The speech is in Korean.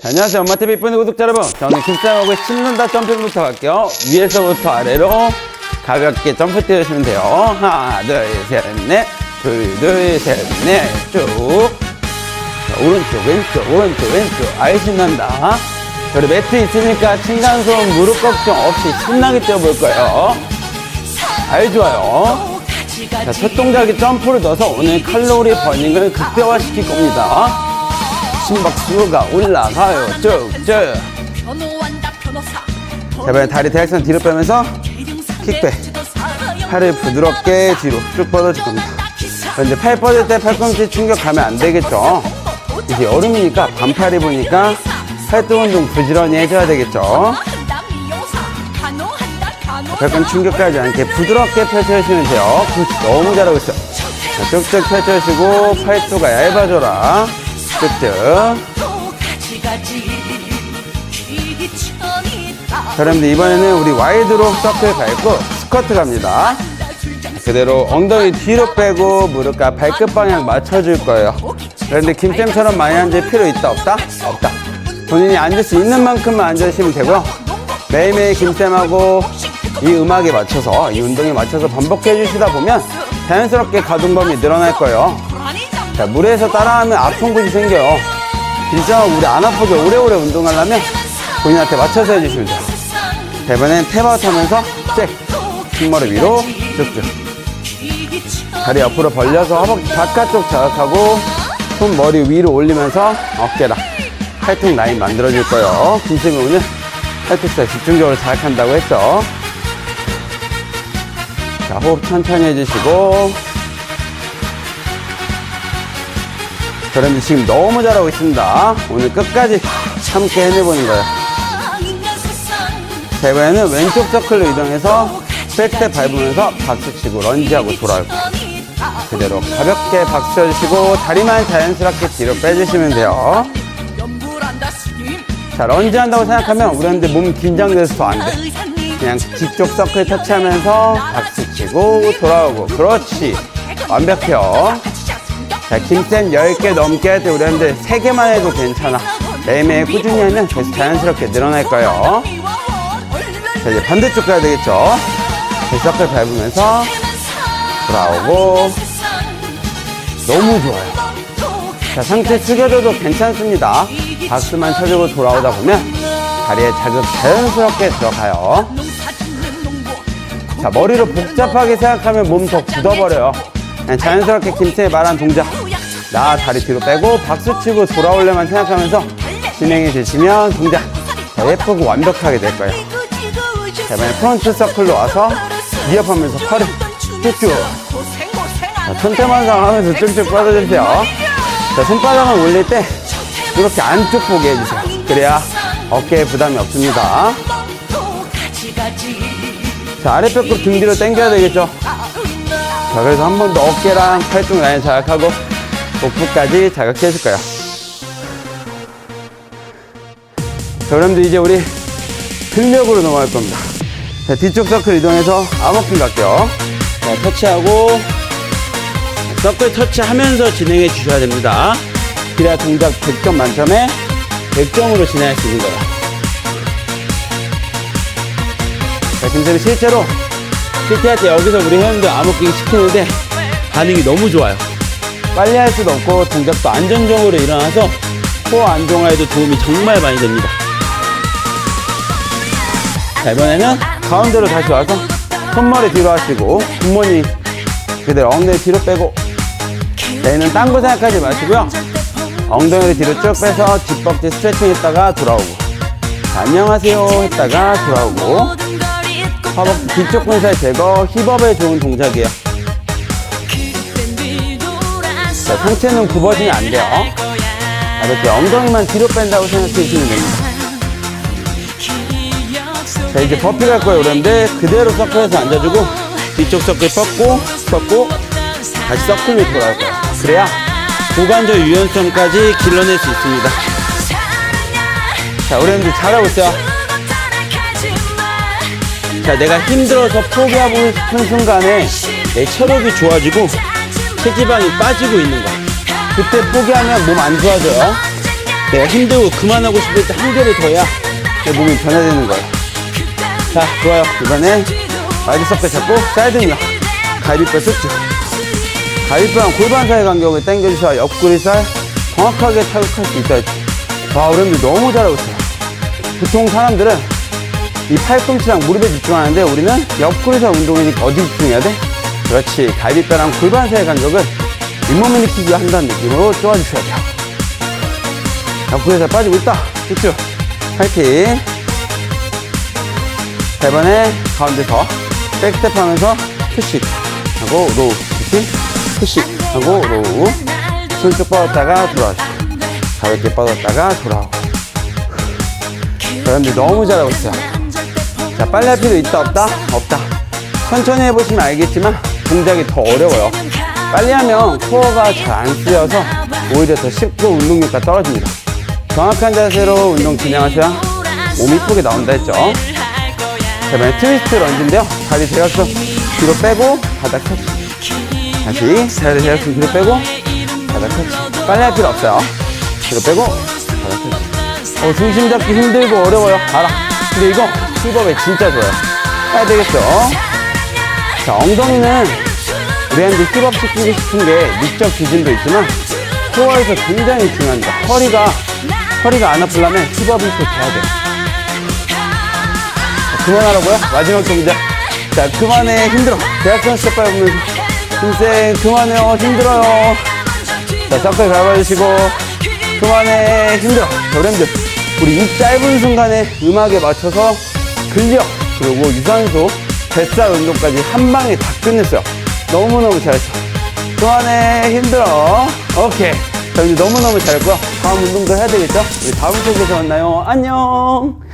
자, 안녕하세요. 엄마TV 이쁜 구독자 여러분. 저는 김쌤하고 신는다 점핑부터 갈게요. 위에서부터 아래로 가볍게 점프 뛰어주시면 돼요. 하나, 둘, 셋, 넷. 둘, 둘, 셋, 넷. 쭉. 자, 오른쪽, 왼쪽, 오른쪽, 왼쪽. 아이 신난다. 자, 우리 매트 있으니까 층간소음, 무릎 걱정 없이 신나게 뛰어볼 거예요. 아이 좋아요. 자, 첫 동작에 점프를 넣어서 오늘 칼로리 버닝을 극대화시킬 겁니다. 심박수가 올라가요. 쭉쭉. 이번에 다리 대각선 뒤로 빼면서 킥백. 팔을 부드럽게 뒤로 쭉 뻗어줄 겁니다. 자, 이제 팔 뻗을 때 팔꿈치 충격 가면 안 되겠죠. 이제 여름이니까 반팔 입으니까 활동 운동 부지런히 해줘야 되겠죠. 발꿈 충격하지 않게 부드럽게 펼쳐주시면 돼요. 너무 잘하고 있어요. 자, 쭉쭉 펼쳐주시고 팔도가 얇아져라. 쭉쭉. 자, 여러분들 이번에는 우리 와이드로 서클 밟고 스쿼트 갑니다. 그대로 엉덩이 뒤로 빼고 무릎과 발끝 방향 맞춰줄 거예요. 그런데 김쌤처럼 많이 앉을 필요 있다 없다? 없다. 본인이 앉을 수 있는 만큼만 앉으시면 되고요. 매일매일 김쌤하고 이 음악에 맞춰서 이 운동에 맞춰서 반복해 주시다 보면 자연스럽게 가동 범위 늘어날 거예요. 자, 무리해서 따라하면 아픈 곳이 생겨요. 진짜 우리 안 아프게 오래오래 운동하려면 본인한테 맞춰서 해주시면 돼요. 자, 이번엔 탭아웃 하면서 잭! 뒷머리 위로 쭉쭉. 다리 옆으로 벌려서 허벅지 바깥쪽 자극하고 손 머리 위로 올리면서 어깨랑 팔뚝 라인 만들어줄 거예요. 김쌤이 오늘 팔뚝 살 집중적으로 자극한다고 했죠. 자, 호흡 천천히 해주시고. 그런데 지금 너무 잘하고 있습니다. 오늘 끝까지 함께 해내보는 거예요. 자, 이번에는 왼쪽 서클로 이동해서 백스텝 밟으면서 박수 치고 런지하고 돌아올 거예요. 그대로 가볍게 박수 쳐주시고 다리만 자연스럽게 뒤로 빼주시면 돼요. 자, 런지 한다고 생각하면 우리한테 몸 긴장돼서 더 안 돼. 그냥 뒤쪽 서클 터치하면서 박수 치고 돌아오고. 그렇지. 완벽해요. 자, 김쌤 10개 넘게 할 때 우리한테 3개만 해도 괜찮아. 매일매일 꾸준히 하면 계속 자연스럽게 늘어날 거예요. 자, 이제 반대쪽 가야 되겠죠. 그 서클 밟으면서 돌아오고. 너무 좋아요. 자, 상체 숙여줘도 괜찮습니다. 박수만 쳐주고 돌아오다 보면 다리에 자극 자연스럽게 들어가요. 자, 머리로 복잡하게 생각하면 몸 더 굳어버려요. 그냥 자연스럽게 김쌤이 말한 동작. 나 다리 뒤로 빼고 박수 치고 돌아올래만 생각하면서 진행해 주시면 동작 더 예쁘고 완벽하게 될 거예요. 자, 이번에 프론트 서클로 와서 리업하면서 팔을 쭉쭉. 자, 천태만상 하면서 쭉쭉 뻗어주세요. 자, 손바닥을 올릴 때 이렇게 안쪽 보게 해주세요. 그래야 어깨에 부담이 없습니다. 자, 아랫배으로 등 뒤로 당겨야 되겠죠? 자, 그래서 한 번 더 어깨랑 팔뚝 라인 자극하고 복부까지 자극해줄 거예요. 자, 여러분들 이제 우리 근력으로 넘어갈 겁니다. 자, 뒤쪽 서클 이동해서 암호킹 갈게요. 자, 터치하고 서클 터치하면서 진행해 주셔야 됩니다. 그래야 동작 100점 만점에 100점으로 진행할 수 있는 거예요. 자, 김쌤이 실제로 PT 할때 여기서 우리 회원들 암호킹 시키는데 반응이 너무 좋아요. 빨리 할 수도 없고 동작도 안정적으로 일어나서 코어 안정화에도 도움이 정말 많이 됩니다. 자, 이번에는 가운데로 다시 와서 손머리 뒤로 하시고 굿모닝 그대로 엉덩이 뒤로 빼고 얘는 딴 거 생각하지 마시고요. 엉덩이를 뒤로 쭉 빼서 뒷벅지 스트레칭 했다가 돌아오고 자, 안녕하세요 했다가 돌아오고 허벅지 뒤쪽 근살 제거 힙업에 좋은 동작이에요. 자, 상체는 굽어지면 안 돼요. 가볍게 엉덩이만 뒤로 뺀다고 생각해 주시면 됩니다. 자, 이제 버피 갈 거예요, 여러분들. 그대로 서클에서 앉아주고, 뒤쪽 서클 뻗고, 뻗고, 다시 서클로 돌아올 거예요. 그래야 고관절 유연성까지 길러낼 수 있습니다. 자, 여러분들 잘하고 있어요. 자, 내가 힘들어서 포기하고 싶은 순간에 내 체력이 좋아지고 체지방이 빠지고 있는 거야. 그때 포기하면 몸 안 좋아져요. 내가 힘들고 그만하고 싶을 때 한 개를 더 해야 내 몸이 변화되는 거예요. 자, 좋아요. 이번에 와이드 서클 잡고 사이드 밀어. 갈비뼈 쑥쭉. 갈비뼈랑 골반 사이 간격을 당겨주셔야 옆구리살 정확하게 타격할 수 있어요. 와, 우리 들 너무 잘하고 있어요. 보통 사람들은 이 팔꿈치랑 무릎에 집중하는데 우리는 옆구리살 운동이니까 어디 집중해야 돼? 그렇지. 갈비뼈랑 골반 사이 간격을 잇몸 일으키기 한다는 느낌으로 쪼아주셔야 돼요. 옆구리살 빠지고 있다. 쭉쭉. 파이팅. 자, 이번에 가운데서 백스텝 하면서 푸시 하고 로우. 푸시, 푸시 하고 로우. 손쭉 뻗었다가 돌아오시고. 가볍게 뻗었다가 돌아오고. 여러분들 너무 잘하고 있어요. 자, 빨리 할 필요 있다, 없다? 없다. 천천히 해보시면 알겠지만 동작이 더 어려워요. 빨리 하면 코어가 잘 안 쓰여서 오히려 더 쉽고 운동력가 떨어집니다. 정확한 자세로 운동 진행하셔야 몸이 이쁘게 나온다 했죠. 자, 이번에 트위스트 런지인데요. 다리 대각선 뒤로 빼고 바닥 터치. 다시 다리 대각선 뒤로 빼고 바닥 터치. 빨리 할 필요 없어요. 뒤로 빼고 바닥 터치. 어, 중심 잡기 힘들고 어려워요. 알아. 근데 이거 힙업에 진짜 좋아요. 해야 되겠죠? 자, 엉덩이는 우리한테 힙업 시키고 싶은 게 미적 기준도 있지만 코어에서 굉장히 중요합니다. 허리가, 허리가 안 아프려면 힙업이 꼭 돼야 돼요. 자, 그만하라고요? 마지막 동작. 자, 그만해. 힘들어. 대학생 스텝 밟으면서. 힘쌤, 그만해요. 힘들어요. 자, 서클 밟아주시고. 그만해. 힘들어. 자, 우리들 우리 이 짧은 순간에 음악에 맞춰서 근력, 그리고 유산소, 뱃살 운동까지 한 방에 다 끝냈어요. 너무너무 잘했어. 그만해. 힘들어. 오케이. 자, 이제 너무너무 잘했고요. 다음 운동도 해야 되겠죠? 우리 다음 속에서 만나요. 안녕.